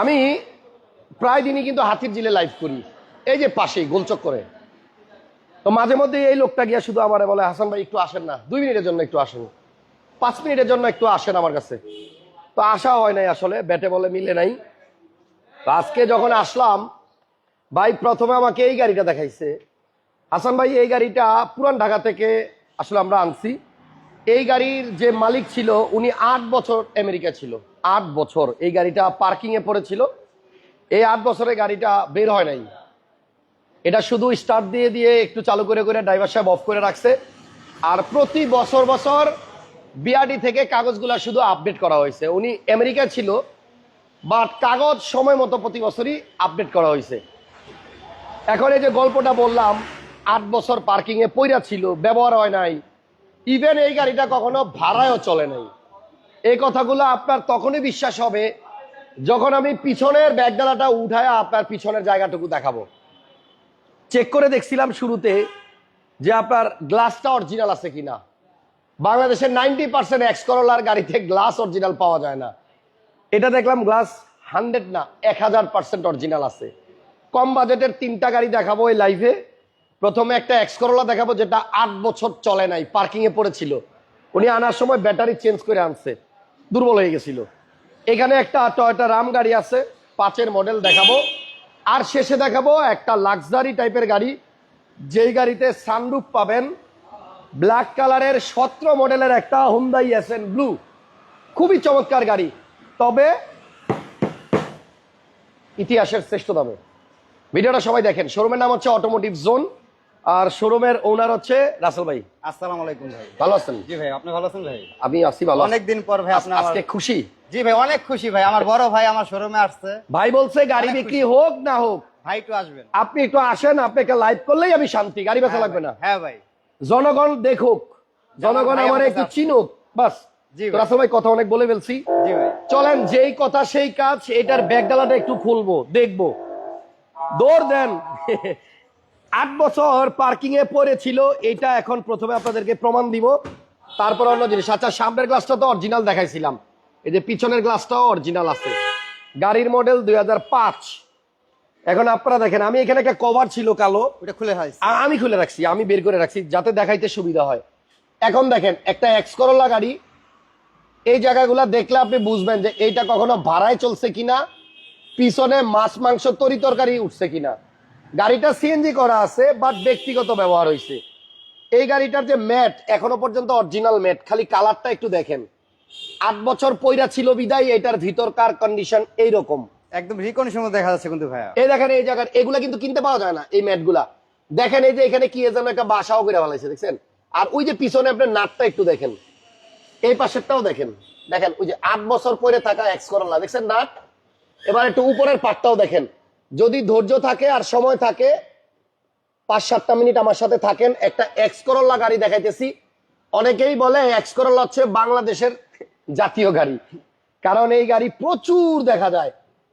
আমি প্রায় দিনই কিন্তু হাতির জিলে লাইভ করি। এই যে পাশেই গোলচক করে তো মাঝে মধ্যে এই লোকটা গিয়া শুধু আমার বলে, হাসান ভাই, একটু আসেন না। দুই মিনিটের জন্য একটু আসেন। পাঁচ মিনিটের জন্য একটু আসেন আমার কাছে। তো আসা হয় নাই আসলে, ব্যাটে বলে মিলে নাই। তো আজকে যখন আসলাম, ভাই প্রথমে আমাকে এই গাড়িটা দেখাইছে। হাসান ভাই, এই গাড়িটা পুরান ঢাকা থেকে আসলে আমরা আনছি। এই গাড়ির যে মালিক ছিল, উনি আট বছর আমেরিকা ছিল। আট বছর এই গাড়িটা পার্কিং এ পড়েছিল। এই আট বছরে গাড়িটা বের হয় নাই। এটা শুধু স্টার্ট দিয়ে দিয়ে একটু চালু করে করে ড্রাইভার সাহেব অফ করে রাখছে। আর প্রতি বছর বছর বিআরডি থেকে কাগজগুলা শুধু আপডেট করা হয়েছে। উনি আমেরিকা ছিল বাট কাগজ সময় মতো প্রতি বছরই আপডেট করা হয়েছে। এখন এই যে গল্পটা বললাম, আট বছর পার্কিং এ পইরা ছিল, ব্যবহার হয় নাই। ইভেন এই গাড়িটা কখনো ভাড়ায়ও চলে নাই। এই কথাগুলো আপনার তখনই বিশ্বাস হবে যখন আমি পিছনের ব্যাগডালাটা উঠায় আপনার পিছনের জায়গাটুকু দেখাবো। চেক করে দেখছিলাম শুরুতে যে আপনার গ্লাসটা অরিজিনাল আছে কিনা। বাংলাদেশের নাইনটি পার্সেন্ট এক্স করোলার গাড়িতে গ্লাস অরিজিনাল পাওয়া যায় না। এটা দেখলাম গ্লাস হান্ড্রেড না, এক হাজার পার্সেন্ট অরিজিনাল আছে। কম বাজেটের তিনটা গাড়ি দেখাবো এই লাইভে প্রথমে একটা এক্স করোলা দেখাবো যেটা আট বছর চলে নাই পার্কিং এ পড়েছিল। উনি আনার সময় ব্যাটারি চেঞ্জ করে আনছে। দুর্বল হয়ে গেছিল। এখানে একটা টয়টা রাম গাড়ি আছে, পাঁচের মডেল দেখাবো। আর শেষে দেখাবো একটা লাক্সারি টাইপের গাড়ি। যেই গাড়িতে সানরুফ পাবেন ব্ল্যাক কালারের সতেরো মডেলের একটা হুন্দাই এসেন ব্লু খুবই চমৎকার গাড়ি। তবে ইতিহাসের শ্রেষ্ঠ দামে ভিডিওটা সবাই দেখেন। শোরুমের নাম হচ্ছে অটোমোটিভ জোন আর শোরুমের ওনার হচ্ছে রাসেল ভাই। আসসালামু আলাইকুম ভাই। ভালো আছেন? জি ভাই আপনি ভালো আছেন ভাই? আমি আসি ভালো। আছি। অনেকদিন পর ভাই আপনার আজকে খুশি? জি ভাই অনেক খুশি ভাই। আমার বড় ভাই আমার শোরুমে আসছে। ভাই বলছে গাড়ি বিক্রি হোক না হোক ভাই একটু আসবেন। আপনি একটু আসেন আপনাকে লাইভ করলেই আমি শান্তি গাড়ি বেচা হ্যাঁ লাগবে না। হ্যাঁ ভাই। জনগণ দেখুক জনগণ আমার একটু চিনুক বাস। জি। রাসেল ভাই কথা অনেক বলে ফেলছি। জি ভাই। চলেন যেই কথা সেই কাজ এটার ব্যাগডালাটা একটু খুলবো দেখব। দৌড় দেন। আট বছর পার্কিং এ পড়েছিল এটা এখন প্রথমে আপনাদেরকে প্রমাণ দিব। তারপর অন্য জিনিস আচ্ছা সামনের গ্লাসটা তো অরিজিনাল দেখাইছিলাম। এই যে পিছনের গ্লাসটাও অরিজিনাল আছে। গাড়ির মডেল দুই হাজার পাঁচ। এখন আপনারা দেখেন আমি এখানে একটা কভার ছিল কালো। ওটা খুলে হয় আমি খুলে রাখছি আমি বের করে রাখছি যাতে দেখাইতে সুবিধা হয়। এখন দেখেন একটা এক্স করোলা গাড়ি। এই জায়গাগুলা দেখলে আপনি বুঝবেন যে এইটা কখনো ভাড়ায় চলছে কিনা পিছনে মাছ মাংস তরি তরকারি উঠছে কিনা। গাড়িটা সিএনজি করা আছে বাট ব্যক্তিগত ব্যবহার হয়েছে এই গাড়িটার যে ম্যাট এখনও পর্যন্ত অরিজিনাল ম্যাট খালি কালারটা একটু দেখেন। আট বছর পইরা ছিল বিদায় এটার ভিতরকার কন্ডিশন এইরকম। একদম রিকন্ডিশন দেখা যাচ্ছে কিন্তু ভাইয়া। এই দেখেন এই জায়গার এগুলা কিন্তু কিনতে পাওয়া যায় না এই ম্যাটগুলা দেখেন এই যে এখানে কি যেন একটা বাসাও করে ফেলাইছে দেখছেন? আর ওই যে পিছনে আপনার নাটটা একটু দেখেন। এই পাশেরটাও দেখেন। দেখেন ওই যে আট বছর পরে থাকা এক্স করলা দেখছেন নাট? এবার একটু উপরের পাটটাও দেখেন। যদি ধৈর্য থাকে আর সময় থাকে, পাঁচ সাতটা মিনিট আমার সাথে থাকেন। একটা এক্স করল্লা গাড়ি দেখাইতেছি। অনেকেই বলে এক্স হচ্ছে বাংলাদেশের জাতীয় গাড়ি। কারণ এই গাড়ি প্রচুর দেখা যায়।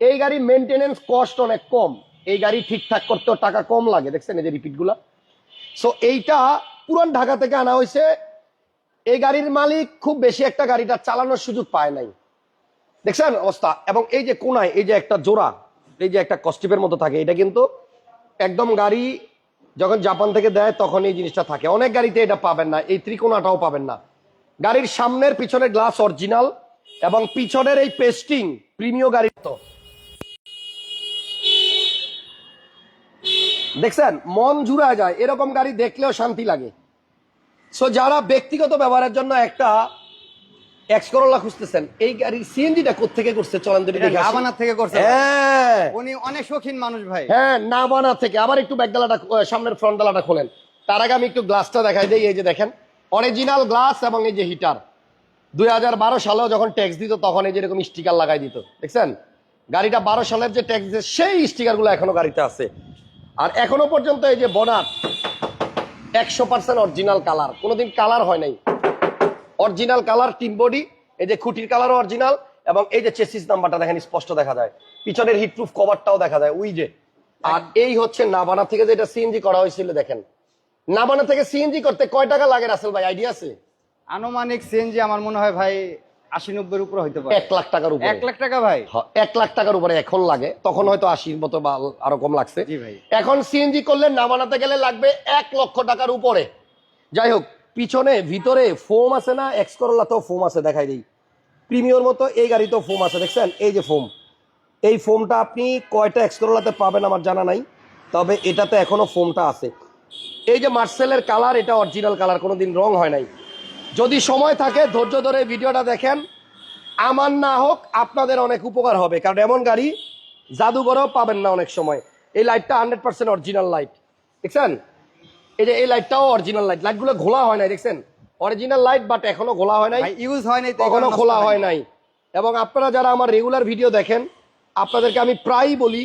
এই গাড়ি মেনটেনেন্স কস্ট অনেক কম। এই গাড়ি ঠিকঠাক করতেও টাকা কম লাগে। দেখছেন এই যে রিপিটগুলা সো এইটা পুরান ঢাকা থেকে আনা হয়েছে। এই গাড়ির মালিক খুব বেশি একটা গাড়িটা চালানোর সুযোগ পায় নাই। দেখছেন অবস্থা? এবং এই যে কোনায়, এই যে একটা জোড়া এই যে একটা কস্টিপের মতো থাকে, এটা কিন্তু একদম গাড়ি যখন জাপান থেকে দেয়, তখন এই জিনিসটা থাকে। অনেক গাড়িতে এটা পাবেন না, এই ত্রিকোণাটাও পাবেন না। গাড়ির সামনের পিছনের গ্লাস অরিজিনাল এবং পিছনের এই পেস্টিং প্রিমিয় গাড়ির তো। দেখছেন, মন জুড়া যায়, এরকম গাড়ি দেখলেও শান্তি লাগে। সো যারা ব্যক্তিগত ব্যবহারের জন্য একটা এক্স করোলা খুঁজতেছেন। এই গাড়ির সিএনজিটা কোথেকে করছে? চলেন। নাবানা থেকে করছে হ্যাঁ। উনি অনেক শৌখিন মানুষ ভাই। হ্যাঁ নাবানা থেকে। আবার একটু ব্যাকডালাটা সামনের ফ্রন্ট ডালাটা খোলেন। তার আগে আমি একটু গ্লাসটা দেখাই দিই এই যে দেখেন। অরিজিনাল গ্লাস এবং এই যে হিটার দুই হাজার বারো সালেও যখন ট্যাক্স দিত তখন এই যে এরকম স্টিকার লাগাই দিত। দেখছেন? গাড়িটা বারো সালের যে ট্যাক্স দিচ্ছে সেই স্টিকারগুলো এখনও গাড়িতে আছে। আর এখনও পর্যন্ত এই যে বনার একশো পার্সেন্ট অরিজিনাল কালার কোনোদিন কালার হয় নাই। অরিজিনাল কালার টিম বডি এই যে খুঁটির কালারও অরিজিনাল এবং এই যে চেসিস নাম্বারটা দেখেন স্পষ্ট দেখা যায়। পিছনের হিটপ্রুফ কভারটাও দেখা যায় ওই যে। আর এই হচ্ছে নাবানা থেকে যেটা সিএনজি করা হয়েছিল দেখেন। নাবানা থেকে সিএনজি করতে কয় টাকা লাগে রাসেল ভাই আইডিয়া আছে? আনুমানিক সিএনজি আমার মনে হয় ভাই আশি নব্বই উপরে হইতে পারে। এক লাখ টাকার উপরে। এক লাখ টাকা ভাই? হ্যাঁ, এক লাখ টাকার উপরে এখন লাগে তখন হয়তো আশির মতো বা আরও কম লাগছে। জি ভাই। এখন সিএনজি করলে না বানাতে গেলে লাগবে এক লক্ষ টাকার উপরে। যাই হোক পিছনে, ভিতরে ফোম আছে না? এক্স করোলাতেও ফোম আছে, দেখাই দিই। প্রিমিয়র মতো এই গাড়িতেও ফোম আছে, দেখছেন? এই যে ফোম। এই ফোমটা আপনি কয়টা এক্স করোলাতে পাবেন আমার জানা নাই, তবে এটাতে এখনও ফোমটা আছে। এই যে মার্সেলের কালার, এটা অরিজিনাল কালার কোনো দিন রং হয় নাই। যদি সময় থাকে, ধৈর্য ধরে ভিডিওটা দেখেন। আমার না হোক, আপনাদের অনেক উপকার হবে, কারণ এমন গাড়ি জাদুঘরেও পাবেন না অনেক সময়। এই লাইটটা হান্ড্রেড পার্সেন্ট অরিজিনাল লাইট দেখছেন? এই যে এই লাইটটাও অরিজিনাল লাইট লাইটগুলো ঘোলা হয় নাই দেখছেন? অরিজিনাল লাইট বাট এখনও ঘোলা হয় নাই। ইউজ হয় নাই কখনো খোলা হয় নাই। এবং আপনারা যারা আমার রেগুলার ভিডিও দেখেন আপনাদেরকে আমি প্রায়ই বলি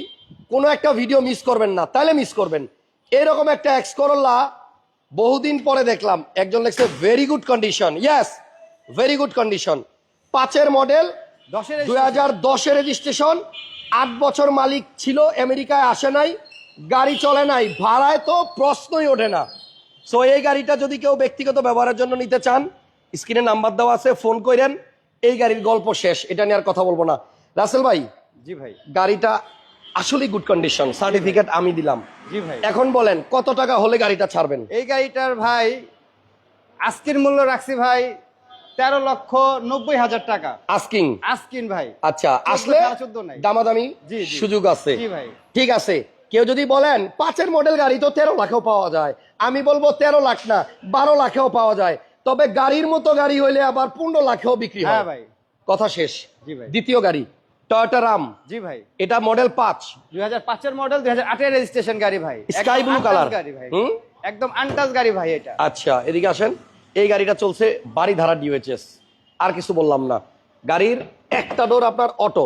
কোনো একটা ভিডিও মিস করবেন না। তাহলে মিস করবেন। এরকম একটা এক্স করল্লা বহুদিন পরে দেখলাম। একজন লেখছে very good condition yes very good condition পাঁচের মডেল দশের দুই হাজার দশের রেজিস্ট্রেশন আট বছর মালিক ছিল আমেরিকায় আসে নাই। গাড়ি চলে নাই ভাড়ায় তো প্রশ্নই ওঠে না। সো এই গাড়িটা যদি কেউ ব্যক্তিগত ব্যবহারের জন্য নিতে চান স্ক্রিনে নাম্বার দেওয়া আছে ফোন করেন এই গাড়ির গল্প শেষ এটা নিয়ে আর কথা বলব না। রাসেল ভাই জি ভাই। গাড়িটা আসলে গুড কন্ডিশন সার্টিফিকেট আমি দিলাম। জি ভাই। এখন বলেন কত টাকা হলে গাড়িটা ছাড়বেন? এই গাড়িটার ভাই আজকের মূল্য রাখছি ভাই তেরো লক্ষ নব্বই হাজার টাকা। আস্কিং আজকিন ভাই। আচ্ছা আসলে। দামাদামি। সুযোগ আছে। ভাই। ঠিক আছে কেউ যদি বলেন পাঁচের মডেল গাড়ি তো তেরো লাখেও পাওয়া যায়। আমি বলব তেরো লাখ না বারো লাখেও পাওয়া যায়। তবে গাড়ির মতো গাড়ি হইলে আবার পনেরো লাখেও বিক্রি হ্যাঁ হয় ভাই। কথা শেষ। জি ভাই। দ্বিতীয় গাড়ি টয়োটা রাম জি ভাই। এটা মডেল পাঁচ। দুই হাজার পাঁচের মডেল দুই হাজার আটের রেজিস্ট্রেশন গাড়ি ভাই। Color। গাড়ি ভাই। একদম আনটাচ গাড়ি ভাই এটা। আচ্ছা এদিকে আসেন। এই গাড়িটা চলছে বাড়ি ধারা ডিওএচএস আর কিছু বললাম না। গাড়ির একটা ডোর আপনার অটো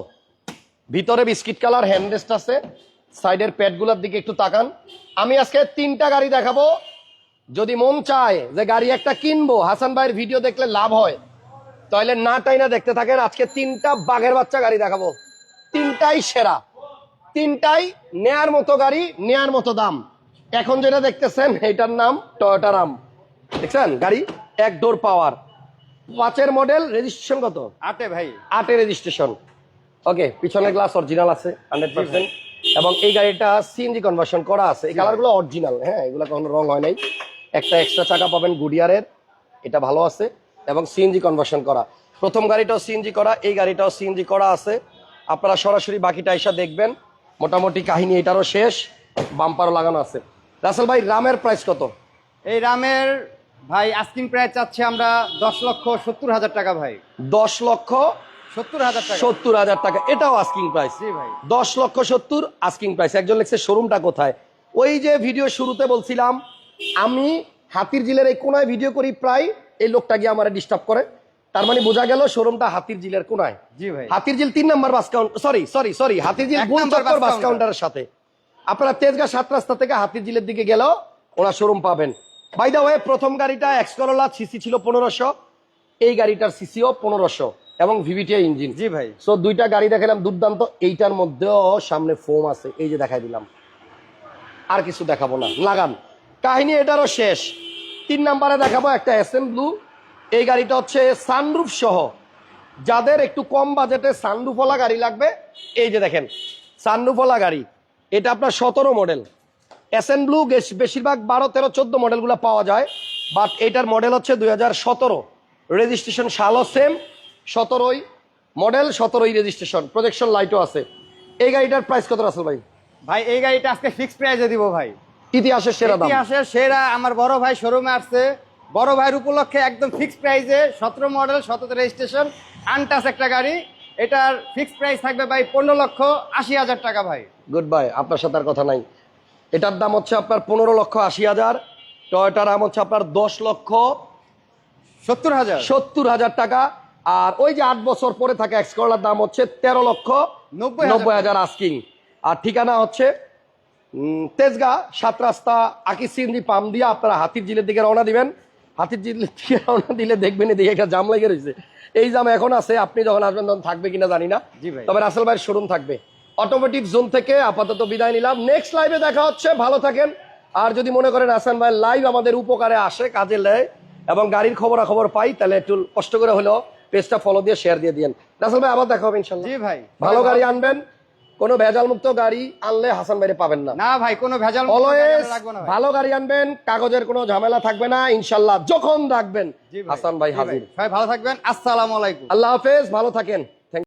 ভিতরে বিস্কিট কালার হ্যান্ডরেস্ট আছে। সাইডের প্যাডগুলোর দিকে একটু তাকান। আমি আজকে তিনটা গাড়ি দেখাবো। যদি মন চায় যে গাড়ি একটা কিনবো হাসান ভাইয়ের ভিডিও দেখলে লাভ হয়। তাহলে না টাই না দেখতে থাকেন আজকে তিনটা বাঘের বাচ্চা গাড়ি দেখাবো। তিনটাই সেরা। তিনটাই নেয়ার মতো গাড়ি নেয়ার মতো দাম। এখন যেটা দেখতেছেন এটার নাম টয়োটা রাম দেখছেন? গাড়ি এক ডোর পাওয়ার পাঁচের মডেল রেজিস্ট্রেশন কত? আটে ভাই। আটের রেজিস্ট্রেশন ওকে পিছনের গ্লাস অরিজিনাল আছে হান্ড্রেড পার্সেন্ট এবং এই গাড়িটা সিএনজি কনভার্সন করা আছে। এই কালারগুলো অরিজিনাল হ্যাঁ এগুলো কখনো রং হয় নাই। একটা এক্সট্রা চাকা পাবেন গুডিয়ারের এটা ভালো আছে এবং সিএনজি কনভার্সন করা। প্রথম গাড়িটাও সিএনজি করা এই গাড়িটাও সিএনজি করা আছে। আপনারা সরাসরি বাকিটা এসে দেখবেন। মোটামুটি কাহিনী এটারও শেষ বাম্পারও লাগানো আছে। রাসেল ভাই রামের প্রাইস কত? এই রামের ভাই আস্কিং প্রাইস চাচ্ছি আমরা দশ লক্ষ সত্তর হাজার টাকা ভাই। দশ লক্ষ সত্তর হাজার টাকা। এটাও আস্কিং প্রাইস ভাই। দশ লক্ষ সত্তর আস্কিং প্রাইস একজন লেখছে শোরুমটা কোথায়? ওই যে ভিডিও শুরুতে বলছিলাম আমি হাতির জিলের এই কোনায় ভিডিও করি প্রায় এই লোকটা গিয়ে আমার ডিস্টার্ব করে। তার মানে বোঝা গেল শোরুমটা হাতির জিলের কোনায়। ভাই। হাতির জিল তিন নম্বর bus count sorry sorry sorry Hatir Jheel চক্কর বাস কাউন্টারের সাথে। আপনারা তেজগাঁ সাত রাস্তা থেকে হাতির জিলের দিকে গেলেও ওনার শোরুম পাবেন। বাই দা ওয়ে প্রথম গাড়িটা এক্স করোলা সিসি ছিল পনেরোশো এই গাড়িটার সিসিও পনেরোশো। এবং ভিভিটিআই ইঞ্জিন জি ভাই। সো দুইটা গাড়ি দেখালাম দুর্দান্ত। এইটার মধ্যেও সামনে ফোম আছে এই যে দেখাই দিলাম। আর কিছু দেখাবো না লাগান। কাহিনী এটারও শেষ। তিন নাম্বারে দেখাবো একটা এস এম ব্লু এই গাড়িটা হচ্ছে সানরুফ সহ। যাদের একটু কম বাজেটে সানরুফওয়ালা গাড়ি লাগবে এই যে দেখেন সানরুফওয়ালা গাড়ি। এটা আপনার সতেরো মডেল এস এন ব্লু বেশিরভাগ বারো তেরো চোদ্দ মডেলগুলো পাওয়া যায়। বাট এটার মডেল হচ্ছে দুই হাজার সতেরো। রেজিস্ট্রেশন সালও সেম সতেরোই মডেল সতেরোই রেজিস্ট্রেশন প্রজেকশন লাইটও আছে। এই গাড়িটার প্রাইস কত রাসেল ভাই? ভাই এই গাড়িটা আজকে ফিক্স প্রাইসে দিব ভাই। ইতিহাসের সেরা দাম। ইতিহাসের সেরা আমার বড় ভাই শোরুমে আসছে। বড় ভাইয়ের উপলক্ষে একদম ফিক্স প্রাইসে সতেরো মডেল সতেরো রেজিস্ট্রেশন আনটাস একটা গাড়ি। এটার ফিক্স প্রাইস থাকবে ভাই পনেরো লক্ষ আশি হাজার টাকা ভাই। গুড বাই আপনার সাথে আর কথা নাই। এটার দাম হচ্ছে আপনার পনেরো লক্ষ আশি হাজার। টয়টার দাম হচ্ছে আপনার দশ লক্ষ সত্তর হাজার। সত্তর হাজার টাকা। আর ওই যে আট বছর পরে থাকা এক্স করলার দাম হচ্ছে তেরো লক্ষ নব্বই হাজার আস্কিং আর ঠিকানা হচ্ছে তেজগাঁ সাত রাস্তা আকি সিন্দি পাম দিয়ে। আপনারা হাতির জিলের দিকে রওনা দিবেন। হাতির জিলের দিকে রওনা দিলে দেখবেন এদিকে একটা জাম লেগে রয়েছে এই জাম এখন আছে আপনি যখন আসবেন তখন থাকবে কিনা জানি না। তবে রাসেল ভাইয়ের শোরুম থাকবে। অটোমেটিক জোন থেকে আপাতত বিদায় নিলাম। নেক্সট লাইভে দেখা হচ্ছে। ভালো থাকেন। আর যদি মনে করেন হাসান ভাই লাইভ আমাদের উপকারে আসে কাজে নেয় এবং গাড়ির খবরাখবর পাই তাহলে একটু কষ্ট করে হলেও পেজটা ফলো দিয়ে শেয়ার দিয়ে দিয়েন। রাসেল ভাই আবার দেখা হবে ইনশাল্লাহ জি ভাই। ভালো গাড়ি আনবেন কোনো ভেজাল মুক্ত গাড়ি আনলে হাসান ভাইরে পাবেন না। না ভাই কোনো ভেজাল মুক্ত গাড়ি অলওয়েজ না ভাই। ভালো গাড়ি আনবেন কাগজের কোনো ঝামেলা থাকবে না ইনশাল্লাহ যখন রাখবেন। ভাই, হাসান ভাই হাজির। ভাই ভালো থাকবেন আসসালামু আলাইকুম। আল্লাহ হাফেজ ভালো থাকেন।